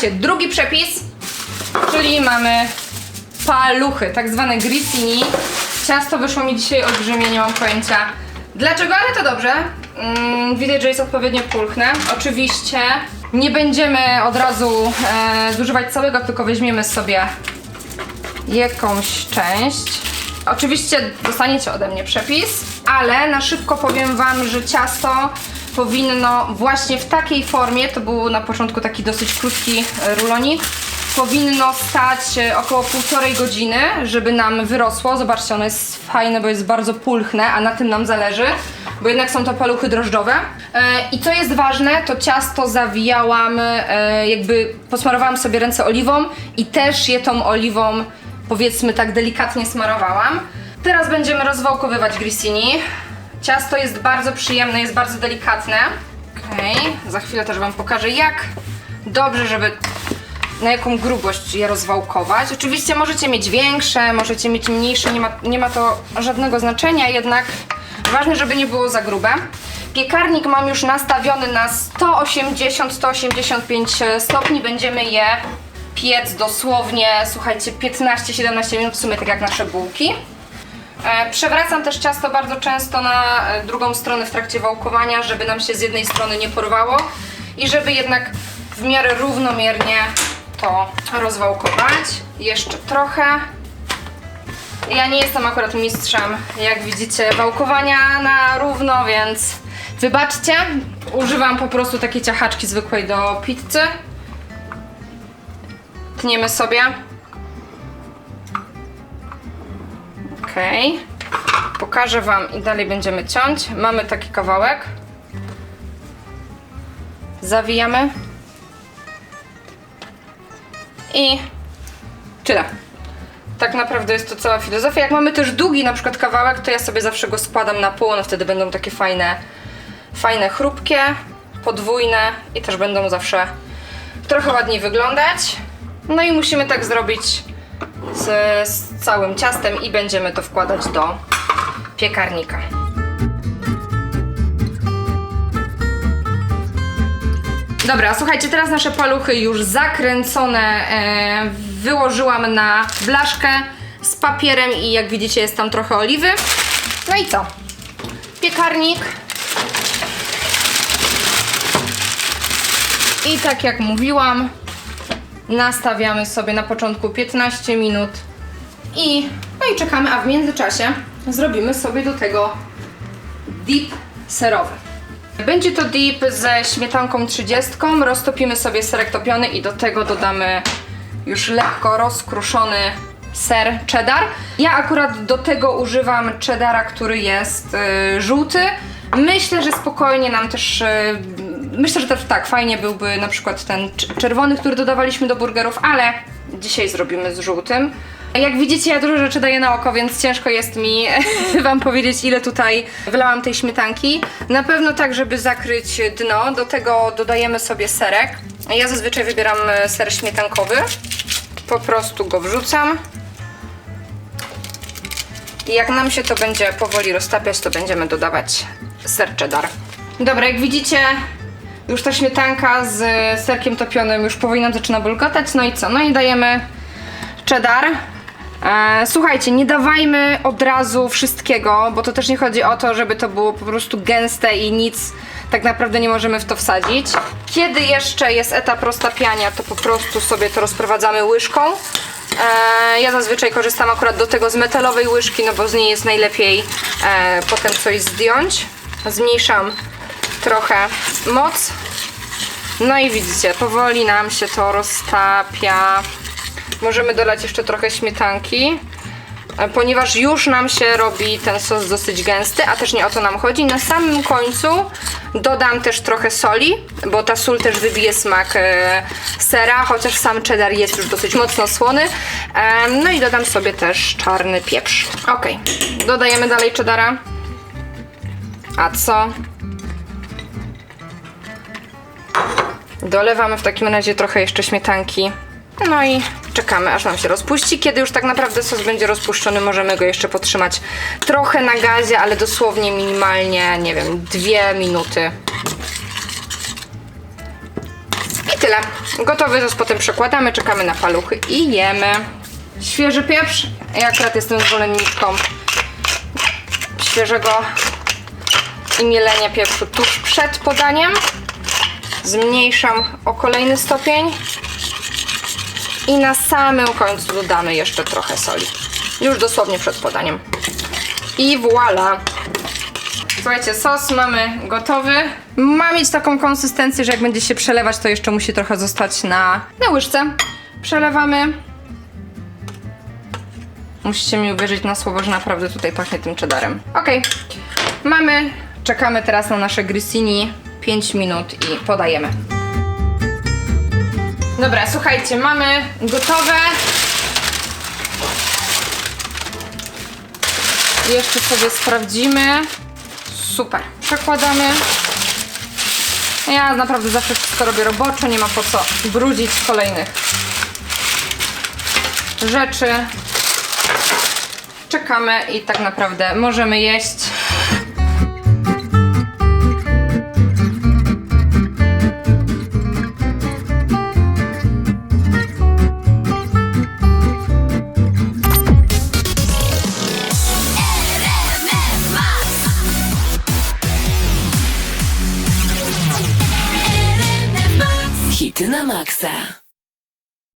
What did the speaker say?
słuchajcie, drugi przepis, czyli mamy paluchy, tak zwane grissini. Ciasto wyszło mi dzisiaj olbrzymie, nie mam pojęcia dlaczego, ale to dobrze. Mm, widać, że jest odpowiednio pulchne. Oczywiście nie będziemy od razu e, zużywać całego, tylko weźmiemy sobie jakąś część. Oczywiście dostaniecie ode mnie przepis, ale na szybko powiem Wam, że ciasto powinno właśnie w takiej formie, to był na początku taki dosyć krótki e, rulonik, powinno stać e, około półtorej godziny, żeby nam wyrosło. Zobaczcie, ono jest fajne, bo jest bardzo pulchne, a na tym nam zależy, bo jednak są to paluchy drożdżowe. E, I co jest ważne, to ciasto zawijałam, jakby posmarowałam sobie ręce oliwą i też je tą oliwą powiedzmy tak delikatnie smarowałam. Teraz będziemy rozwałkowywać grissini. Ciasto jest bardzo przyjemne, jest bardzo delikatne. Okej, za chwilę też Wam pokażę jak dobrze, żeby na jaką grubość je rozwałkować. Oczywiście możecie mieć większe, możecie mieć mniejsze, nie ma, nie ma to żadnego znaczenia, jednak ważne, żeby nie było za grube. Piekarnik mam już nastawiony na 180-185 stopni. Będziemy je piec dosłownie, słuchajcie, 15-17 minut, w sumie tak jak nasze bułki. E, Przewracam też ciasto bardzo często na e, drugą stronę w trakcie wałkowania, żeby nam się z jednej strony nie porwało i żeby jednak w miarę równomiernie to rozwałkować. Jeszcze trochę. Ja nie jestem akurat mistrzem, jak widzicie, wałkowania na równo, więc wybaczcie. Używam po prostu takiej ciachaczki zwykłej do pizzy. Tniemy sobie. Okej. Pokażę Wam i dalej będziemy ciąć. Mamy taki kawałek. Zawijamy. I tyle. Tak naprawdę jest to cała filozofia. Jak mamy też długi na przykład kawałek, to ja sobie zawsze go składam na pół, no wtedy będą takie fajne, fajne, chrupkie, podwójne i też będą zawsze trochę ładniej wyglądać. No i musimy tak zrobić z, z całym ciastem i będziemy to wkładać do piekarnika. Dobra, słuchajcie, teraz nasze paluchy już zakręcone e, wyłożyłam na blaszkę z papierem i jak widzicie jest tam trochę oliwy. No i co? Piekarnik. I tak jak mówiłam, nastawiamy sobie na początku 15 minut i no i czekamy, a w międzyczasie zrobimy sobie do tego dip serowy. Będzie to dip ze śmietanką 30, roztopimy sobie serek topiony i do tego dodamy już lekko rozkruszony ser cheddar. Ja akurat do tego używam cheddara, który jest y, żółty. Myślę, że spokojnie nam też, y, myślę, że też tak, fajnie byłby na przykład ten cz- czerwony, który dodawaliśmy do burgerów, ale dzisiaj zrobimy z żółtym. Jak widzicie, ja dużo rzeczy daję na oko, więc ciężko jest mi Wam powiedzieć, ile tutaj wylałam tej śmietanki. Na pewno tak, żeby zakryć dno. Do tego dodajemy sobie serek. Ja zazwyczaj wybieram e, ser śmietankowy. Po prostu go wrzucam. I jak nam się to będzie powoli roztapiać, to będziemy dodawać ser cheddar. Dobra, jak widzicie, już ta śmietanka z serkiem topionym już powoli nam zaczyna bulgotać. No i co? No i dajemy cheddar. E, słuchajcie, nie dawajmy od razu wszystkiego, bo to też nie chodzi o to, żeby to było po prostu gęste i nic tak naprawdę nie możemy w to wsadzić. Kiedy jeszcze jest etap roztapiania, to po prostu sobie to rozprowadzamy łyżką. E, ja zazwyczaj korzystam akurat do tego z metalowej łyżki, no bo z niej jest najlepiej e, potem coś zdjąć. Zmniejszam trochę moc. No i widzicie, powoli nam się to roztapia. Możemy dolać jeszcze trochę śmietanki, e, ponieważ już nam się robi ten sos dosyć gęsty, a też nie o to nam chodzi. Na samym końcu dodam też trochę soli, bo ta sól też wybije smak e, sera, chociaż sam cheddar jest już dosyć mocno słony. E, no i dodam sobie też czarny pieprz. Ok, dodajemy dalej cheddara. A co? Dolewamy w takim razie trochę jeszcze śmietanki. No i czekamy, aż nam się rozpuści. Kiedy już tak naprawdę sos będzie rozpuszczony, możemy go jeszcze potrzymać trochę na gazie, ale dosłownie minimalnie, nie wiem, dwie minuty. I tyle. Gotowy sos potem przekładamy, czekamy na paluchy i jemy. Świeży pieprz. Ja akurat jestem zwolenniczką świeżego i mielenia pieprzu tuż przed podaniem. Zmniejszam o kolejny stopień. I na samym końcu dodamy jeszcze trochę soli. Już dosłownie przed podaniem. I voila! Słuchajcie, sos mamy gotowy. Ma mieć taką konsystencję, że jak będzie się przelewać, to jeszcze musi trochę zostać na, na łyżce. Przelewamy. Musicie mi uwierzyć na słowo, że naprawdę tutaj pachnie tym cheddarem. Okej, mamy, czekamy teraz na nasze grissini 5 minut i podajemy. Dobra, słuchajcie, mamy gotowe. Jeszcze sobie sprawdzimy. Super. Przekładamy. Ja naprawdę zawsze wszystko robię roboczo, nie ma po co brudzić kolejnych rzeczy. Czekamy i tak naprawdę możemy jeść. Mixer.